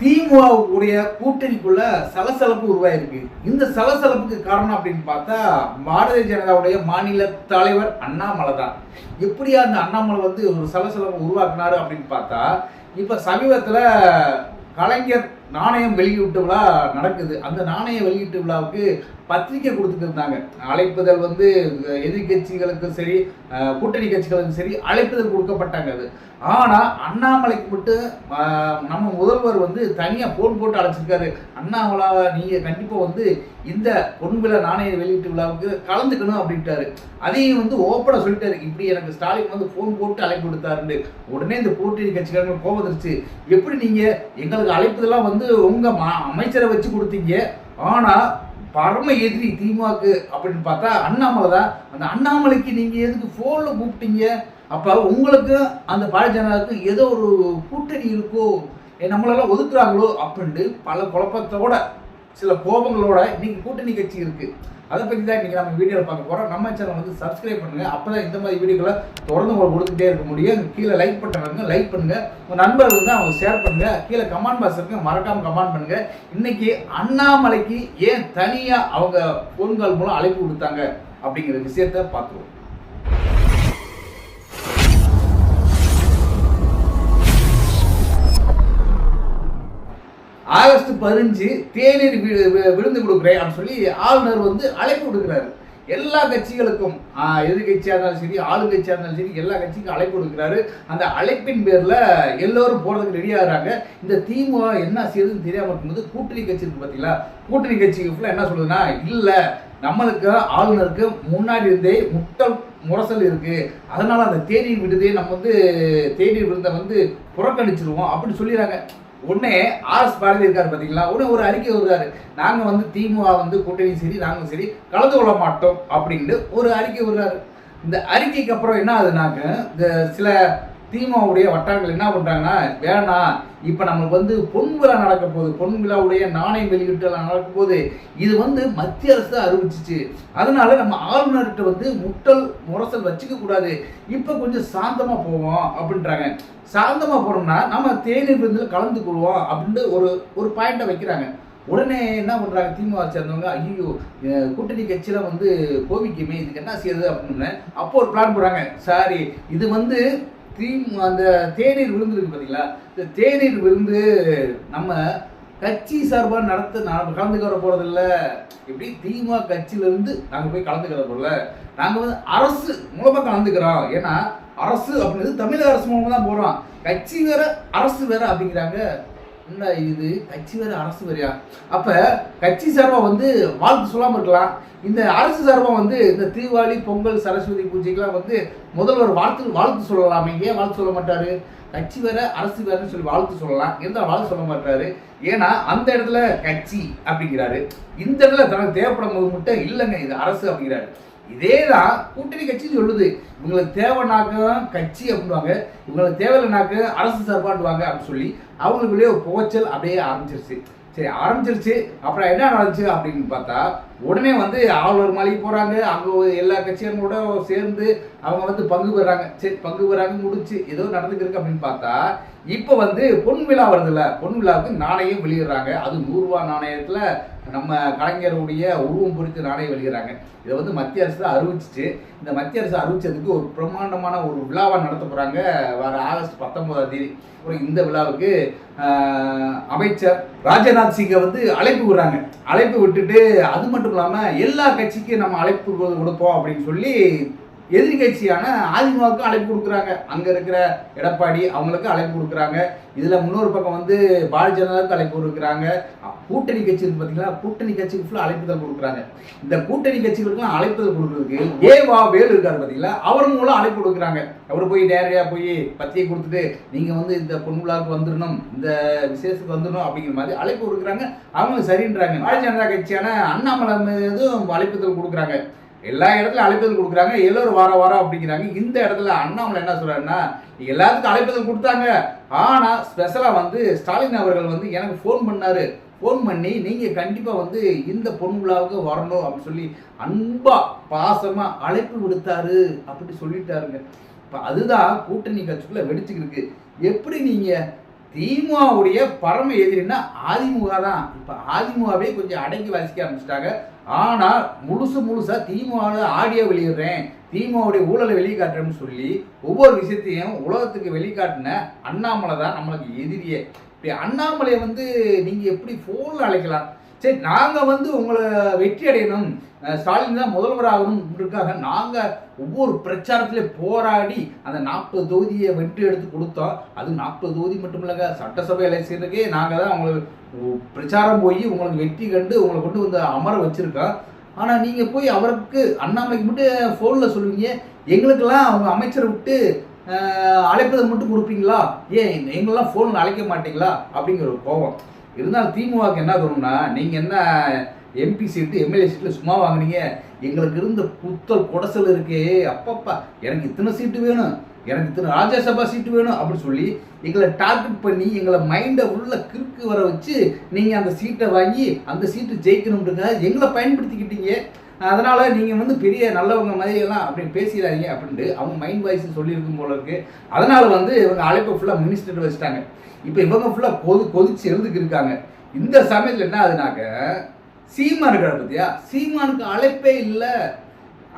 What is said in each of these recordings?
திமுகவுடைய கூட்டணிக்குள்ள சலசலப்பு உருவாயிருக்கு. இந்த சலசலப்புக்கு காரணம் அப்படின்னு பார்த்தா பாரதிய ஜனதாவுடைய மாநில தலைவர் அண்ணாமலை தான் எப்படியா அந்த அண்ணாமலை வந்து ஒரு சலசலப்பு உருவாக்குனாரு அப்படின்னு பார்த்தா இப்ப சமீபத்துல கலைஞர் நாணயம் வெளியிட்டு விழா நடக்குது. அந்த நாணய வெளியீட்டு விழாவுக்கு பத்திரிக்கை கொடுத்துருந்தாங்க அழைப்புதல் வந்து எதிர்கட்சிகளுக்கும் சரி கூட்டணி கட்சிகளுக்கும் சரி அழைப்புதல் கொடுக்கப்பட்டாங்க அது. ஆனால் அண்ணாமலைக்கு மட்டும் நம்ம முதல்வர் வந்து தனியாக ஃபோன் போட்டு அழைச்சிருக்காரு. அண்ணாமலா நீங்கள் கண்டிப்பாக வந்து இந்த பொன் விழா நாணய வெளியீட்டு விழாவுக்கு கலந்துக்கணும் அப்படின்ட்டாரு. அதையும் வந்து ஓப்பனாக சொல்லிட்டாரு. இப்படி எனக்கு ஸ்டாலின் வந்து ஃபோன் போட்டு அழைப்பு கொடுத்தாருன்னு உடனே இந்த கூட்டணி கட்சிக்காரங்க கோபம் வந்துருச்சு. எப்படி நீங்கள் எங்களுக்கு அழைப்புதெல்லாம் வந்து உங்கள் மா- அமைச்சரை வச்சு கொடுத்தீங்க. ஆனால் பரம எதிரி திமுக அப்படின்னு பார்த்தா அண்ணாமலை தான். அந்த அண்ணாமலைக்கு நீங்கள் எதுக்கு ஃபோனில் கூப்பிட்டீங்க? அப்போ உங்களுக்கு அந்த பாரதிய ஜனதாவுக்கு ஏதோ ஒரு கூட்டணி இருக்கோ? நம்மளெல்லாம் ஒதுக்குறாங்களோ? அப்படின்ட்டு பல குழப்பத்தோட சில கோபங்களோட இன்னைக்கு கூட்டணி கட்சி இருக்கு. அதை பற்றி தான் இன்னைக்கு நம்ம வீடியோவில் பார்க்க போகிறோம் நம்ம சேனல் வந்து சப்ஸ்கிரைப் அப்போ தான் இந்த மாதிரி வீடியோக்களை தொடர்ந்து உங்களுக்கு கொடுத்துட்டே இருக்க முடியும். கீழே லைக் பண்ணுறாங்க லைக் பண்ணுங்கள் உங்கள் நண்பர்கள் வந்து அவங்க ஷேர் பண்ணுங்கள் கீழே கமெண்ட் பாக்ஸ் இருக்கு. மறக்காமல் கமெண்ட் பண்ணுங்கள் இன்னைக்கு அண்ணாமலைக்கு ஏன் தனியாக அவங்க போன்கள் மூலம் அழைப்பு கொடுத்தாங்க அப்படிங்கிற விஷயத்த பார்த்துருவோம். ஆகஸ்ட் பறிஞ்சு தேநீர் வி- விருந்து கொடுக்குறேன் அப்படின்னு சொல்லி ஆளுநர் வந்து அழைப்பு கொடுக்குறாரு எல்லா கட்சிகளுக்கும் எதிர்கட்சியாக இருந்தாலும் சரி ஆளுங்கட்சியாக இருந்தாலும் சரி எல்லா கட்சிக்கும் அழைப்பு கொடுக்குறாரு அந்த அழைப்பின் பேரில் எல்லோரும் போகிறதுக்கு ரெடியாகிறாங்க இந்த திமுக என்ன செய்யுதுன்னு தெரியாமல் இருக்கும்போது கூட்டணி கட்சி இருக்கு பார்த்தீங்களா கூட்டணி கட்சி ஃபுல்லாக என்ன சொல்லுதுன்னா இல்லை நம்மளுக்கு ஆளுநருக்கு முன்னாடி இருந்தே முட்டல் முரசல் இருக்குது அதனால் அந்த தேநீர் விடுதே நம்ம வந்து தேநீர் விருந்தை வந்து புறக்கணிச்சிருவோம் அப்படின்னு சொல்லிடுறாங்க. உடனே ஆர்எஸ் பாரதி இருக்காரு பார்த்தீங்களா உடனே ஒரு அறிக்கை வருவாரு நாங்கள் வந்து திமுக வந்து கூட்டணியும் சரி நாங்களும் சரி கலந்து கொள்ள மாட்டோம் அப்படின்ட்டு ஒரு அறிக்கை வருவாரு இந்த அறிக்கைக்கு அப்புறம் என்ன ஆகுதுனாக்க இந்த சில திமுகவுடைய வட்டாரங்கள் என்ன பண்ணுறாங்கன்னா வேணாம் இப்போ நம்மளுக்கு வந்து பொன் விழா நடக்க போகுது. பொன் விழாவுடைய நாணயம் வெளியிட்டு நடக்க போகுது. இது வந்து மத்திய அரசு தான் அறிவிச்சிச்சு. அதனால நம்ம ஆளுநர்கிட்ட வந்து முட்டல் முரசல் வச்சுக்க கூடாது. கொஞ்சம் சாந்தமாக போவோம் அப்படின்றாங்க. சாந்தமாக போனோம்னா நம்ம தேநீர் விருந்தில் கலந்து கொள்வோம் அப்படின்ட்டு ஒரு ஒரு பாயிண்ட்டை வைக்கிறாங்க. உடனே என்ன பண்ணுறாங்க திமுக சேர்ந்தவங்க ஐயோ கூட்டணி கட்சியில் வந்து கோவிக்குமே இதுக்கு என்ன செய்யுது அப்படின்னு. அப்போ ஒரு பிளான் போடுறாங்க. சாரி இது வந்து தீம் அந்த தேநீர் விருந்து பார்த்தீங்களா இந்த தேநீர் விருந்து நம்ம கட்சி சார்பாக நடத்த நான் கலந்துக்கிற போகிறதில்ல எப்படி? திமுக கட்சியிலேருந்து நாங்கள் போய் கலந்துக்கிற போறல நாங்கள் வந்து அரசு மூலமாக கலந்துக்கிறோம். ஏன்னா அரசு அப்படின்றது தமிழக அரசு மூலமாக தான் போகிறோம் கட்சி வேற அரசு வேற அப்படிங்கிறாங்க. என்ன இது கட்சி வேற அரசு வேறையா? அப்போ கட்சி சார்பாக வந்து வாழ்த்து சொல்லாமல் இருக்கலாம். இந்த அரசு சார்பாக வந்து இந்த தீபாவளி பொங்கல் சரஸ்வதி பூஜைக்கெலாம் வந்து முதல்வர் வாழ்த்து வாழ்த்து சொல்லலாமே. ஏன் வாழ்த்து சொல்ல மாட்டார்? கட்சி வேற அரசு வேறன்னு சொல்லி வாழ்த்து சொல்லலாம். இருந்தால் வாழ்த்து சொல்ல மாட்டாரு? ஏன்னா அந்த இடத்துல கட்சி அப்படிங்கிறாரு. இந்த இடத்துல தனக்கு தேவைப்படும் போது மட்டும் இல்லைங்க இது அரசு அப்படிங்கிறாரு. இதே தான் கூட்டணி கட்சி சொல்லுது. இவங்களுக்கு தேவைனாக்க கட்சி அப்படின்வாங்க இவங்களுக்கு தேவையில்லைனாக்க அரசு சார்பாண்டுவாங்க அப்படின்னு சொல்லி அவங்களுக்குள்ளேயே ஒரு புகைச்சல் அப்படியே ஆரம்பிச்சிருச்சு. சரி ஆரம்பிச்சிருச்சு அப்புறம் என்ன நடந்துச்சு அப்படின்னு பார்த்தா உடனே வந்து ஆளுநர் மாளிகை போகிறாங்க அங்கே எல்லா கட்சிகளோட சேர்ந்து அவங்க வந்து பங்கு பெறாங்க. சரி பங்கு பெறாங்க முடிச்சு ஏதோ நடந்துக்கிருக்கு அப்படின்னு பார்த்தா இப்போ வந்து பொன் விழா வருதுல்ல. பொன் விழாவுக்கு நாணயம் வெளியிடுறாங்க. அது நூறுரூவா நாணயத்தில் நம்ம கலைஞருடைய உருவம் பொறித்து நாணயம் வெளியிடுறாங்க. இதை வந்து மத்திய அரசு தான் அறிவிச்சிச்சு. இந்த மத்திய அரசு அறிவிச்சதுக்கு ஒரு பிரம்மாண்டமான ஒரு விழாவாக நடத்த போகிறாங்க வர ஆகஸ்ட் பத்தொன்பதாம் தேதி. அப்புறம் இந்த விழாவுக்கு அமைச்சர் ராஜநாத் சிங்கை வந்து அழைப்பு விடுறாங்க. அழைப்பு விட்டுட்டு அது மட்டும் இல்லாமல் எல்லா கட்சிக்கும் நம்ம அழைப்பு கொடுப்போம் அப்படின்னு சொல்லி எதிர்கட்சியான அதிமுகவுக்கு அழைப்பு கொடுக்குறாங்க. அங்கே இருக்கிற எடப்பாடி அவங்களுக்கு அழைப்பு கொடுக்குறாங்க. இதில் இன்னொரு பக்கம் வந்து பாரதிய ஜனதாவுக்கு அழைப்பு கொடுக்குறாங்க. கூட்டணி கட்சி இருக்கு கூட்டணி கட்சிக்கு ஃபுல்லாக அழைப்புதல் கொடுக்குறாங்க. இந்த கூட்டணி கட்சிகளுக்கும் அழைப்புதல் கொடுக்குறதுக்கு ஏ வா வேலு இருக்கார் பார்த்தீங்களா அவர் மூலம் அழைப்பு கொடுக்குறாங்க. அவர் போய் நேரடியாக போய் பத்தியை கொடுத்துட்டு நீங்கள் வந்து இந்த பொன்விழாவுக்கு வந்துடணும் இந்த விசேஷத்துக்கு வந்துடணும் அப்படிங்கிற மாதிரி அழைப்பு கொடுக்குறாங்க. அவங்க சரின்றாங்க. பாரதிய ஜனதா கட்சியான அண்ணாமலை மீதும் அழைப்புதல் கொடுக்குறாங்க. எல்லா இடத்துலையும் அழைப்புதல் கொடுக்குறாங்க. எல்லோரும் வார வாரம் அப்படிங்கிறாங்க. இந்த இடத்துல அண்ணாமலை என்ன சொல்கிறாருன்னா எல்லாத்துக்கும் அழைப்புதல் கொடுத்தாங்க. ஆனால் ஸ்பெஷலாக வந்து ஸ்டாலின் அவர்கள் வந்து எனக்கு ஃபோன் பண்ணார். ஃபோன் பண்ணி நீங்கள் கண்டிப்பாக வந்து இந்த பொன் விழாவுக்கு வரணும். அப்படின்னு சொல்லி அன்பாக பாசமாக அழைப்பு விடுத்தாரு. அப்படி சொல்லிட்டாருங்க. இப்போ அதுதான் கூட்டணி கட்சிக்குள்ளே வெடிச்சுக்கிருக்கு எப்படி நீங்கள் திமுகவுடைய பரம எதிரின்னா அதிமுக தான். இப்போ அதிமுகவே கொஞ்சம் அடங்கி வாசிக்க ஆரம்பிச்சிட்டாங்க. ஆனால் முழுசு முழுசாக திமுக ஆடியோ வெளியிடுறேன். திமுகவுடைய ஊழலை வெளிக்காட்டுறேன்னு சொல்லி ஒவ்வொரு விஷயத்தையும் உலகத்துக்கு வெளிக்காட்டின அண்ணாமலை தான் நம்மளுக்கு எதிரியே. இப்படி அண்ணாமலையை வந்து நீங்கள் எப்படி ஃபோனில் அழைக்கலாம்? சரி நாங்கள் வந்து உங்களை வெற்றி அடையணும். ஸ்டாலின் தான் முதல்வர் ஆகணும்ன்றதுக்காக நாங்கள் ஒவ்வொரு பிரச்சாரத்திலே போராடி அந்த நாற்பது தொகுதியை வெற்றி எடுத்து கொடுத்தோம். அது நாற்பது தொகுதி மட்டும் இல்லைங்க சட்டசபை எலெக்ஷனுக்கே நாங்கள் தான் உங்களுக்கு பிரச்சாரம் போய் உங்களுக்கு வெற்றி கண்டு உங்களை கொண்டு வந்து அமர வச்சுருக்கோம். ஆனால் நீங்கள் போய் அவருக்கு அண்ணாமலைக்கு மட்டும் ஃபோனில் சொல்லுவீங்க. எங்களுக்கெல்லாம் அவங்க அமைச்சரை விட்டு அழைப்பதை மட்டும் கொடுப்பீங்களா? ஏன் எங்களெல்லாம் ஃபோனில் அழைக்க மாட்டீங்களா? அப்படிங்கிற ஒரு கோபம். இருந்தாலும் திமுகவுக்கு என்ன தோணும்னா நீங்கள் என்ன எம்பி சீட்டு எம்எல்ஏ சீட்டில் சும்மா வாங்கினீங்க? எங்களுக்கு இருந்த குத்தல் குடசல் இருக்கே அப்பப்பா. எனக்கு இத்தனை சீட்டு வேணும். எனக்கு இத்தனை ராஜ்யசபா சீட்டு வேணும் அப்படின்னு சொல்லி எங்களை டார்கெட் பண்ணி எங்களை மைண்டை உள்ள கிறுக்கு வர வச்சு நீங்கள் அந்த சீட்டை வாங்கி அந்த சீட்டு ஜெயிக்கணுன்றதுக்காக எங்களை பயன்படுத்திக்கிட்டீங்க. அதனால் நீங்கள் வந்து பெரிய நல்லவங்க மாதிரியெல்லாம் அப்படி பேசிடாதீங்க அப்படின்ட்டு அவங்க மைண்ட் வாய்ஸ் சொல்லியிருக்கும் போல இருக்குது அதனால் வந்து இவங்க அழைப்பை ஃபுல்லாக மினிஸ்டர் வச்சுட்டாங்க. இப்போ இவங்க ஃபுல்லாக கொது கொதிச்சு எழுதுக்கு இருக்காங்க. இந்த சமயத்தில் என்ன ஆகுதுனாக்க சீமான் இருக்கிற பற்றியா சீமானுக்கு அழைப்பே இல்லை.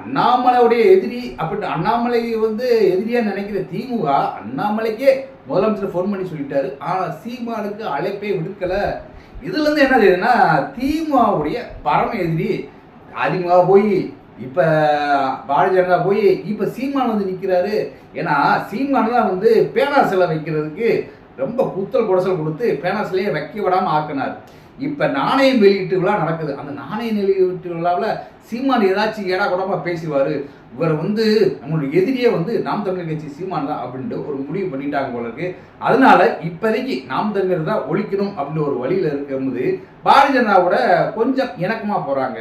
அண்ணாமலையுடைய எதிரி அப்படின்னு அண்ணாமலை வந்து எதிரியாக நினைக்கிற திமுக அண்ணாமலைக்கே முதலமைச்சர் ஃபோன் பண்ணி சொல்லிட்டாரு. ஆனால் சீமானுக்கு அழைப்பே விடுக்கலை. இதுலேருந்து என்ன தெரியுதுன்னா திமுகவுடைய பரம எதிரி அதிமுக போய் இப்ப பாரதிய ஜனதா போய் இப்ப சீமான் வந்து நிக்கிறாரு. ஏன்னா சீமான் தான் வந்து பேனா சிலை வைக்கிறதுக்கு ரொம்ப குத்தல் குடசல் கொடுத்து பேனா சிலையை வைக்க விடாம ஆக்கினார். இப்ப நாணயம் வெளியீட்டு விழா நடக்குது. அந்த நாணயம் வெளியீட்டு விழாவில் சீமான் ஏதாச்சும் ஏடா கூடமா பேசுவாரு. இவர் வந்து நம்மளுடைய எதிரியே வந்து நாம் தமிழர் கட்சி சீமான் தான் அப்படின்ட்டு ஒரு முடிவு பண்ணிட்டாங்க போல இருக்கு. அதனால இப்போதைக்கு நாம் தமிழர் தான் ஒழிக்கணும் அப்படின்ற ஒரு வழியில இருக்கும்போது பாரதிய ஜனதாவோட கொஞ்சம் இணக்கமா போறாங்க.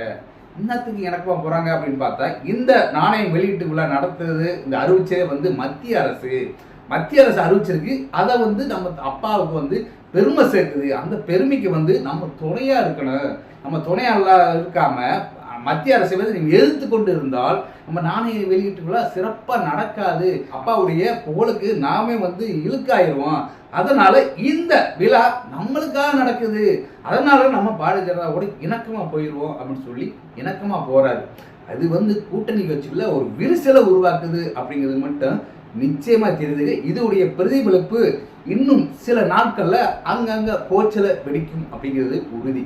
இன்னத்துக்கு இணக்கமாக போகிறாங்க அப்படின்னு பார்த்தா இந்த நாணயம் வெளியீட்டு விழா நடத்துறது இந்த அறிவிச்சதே வந்து மத்திய அரசு மத்திய அரசு அறிவிச்சிருக்கு. அதை வந்து நம்ம அப்பாவுக்கு வந்து பெருமை சேர்க்குது. அந்த பெருமைக்கு வந்து நம்ம துணையாக இருக்கணும். நம்ம துணையாக இல்லா- இருக்காமல் மத்திய அரசை வந்து நீங்கள் எதிர்த்து கொண்டு இருந்தால் நம்ம நாணய வெளியீட்டு விழா நடக்காது. அப்பாவுடைய புகழுக்கு நாமே வந்து இழுக்காயிருவோம் அதனால இந்த விழா நம்மளுக்காக நடக்குது. அதனால நம்ம பாரதிய ஜனதாவோட இணக்கமாக போயிடுவோம் அப்படின்னு சொல்லி இணக்கமாக போறாரு அது வந்து கூட்டணி கட்சிக்குள்ள ஒரு விரிசலை உருவாக்குது அப்படிங்கிறது மட்டும் நிச்சயமா தெரியுது. இதோடைய பிரதிபலிப்பு இன்னும் சில நாட்கள்ல அங்கங்க கோச்சலை வெடிக்கும் அப்படிங்கிறது உறுதி.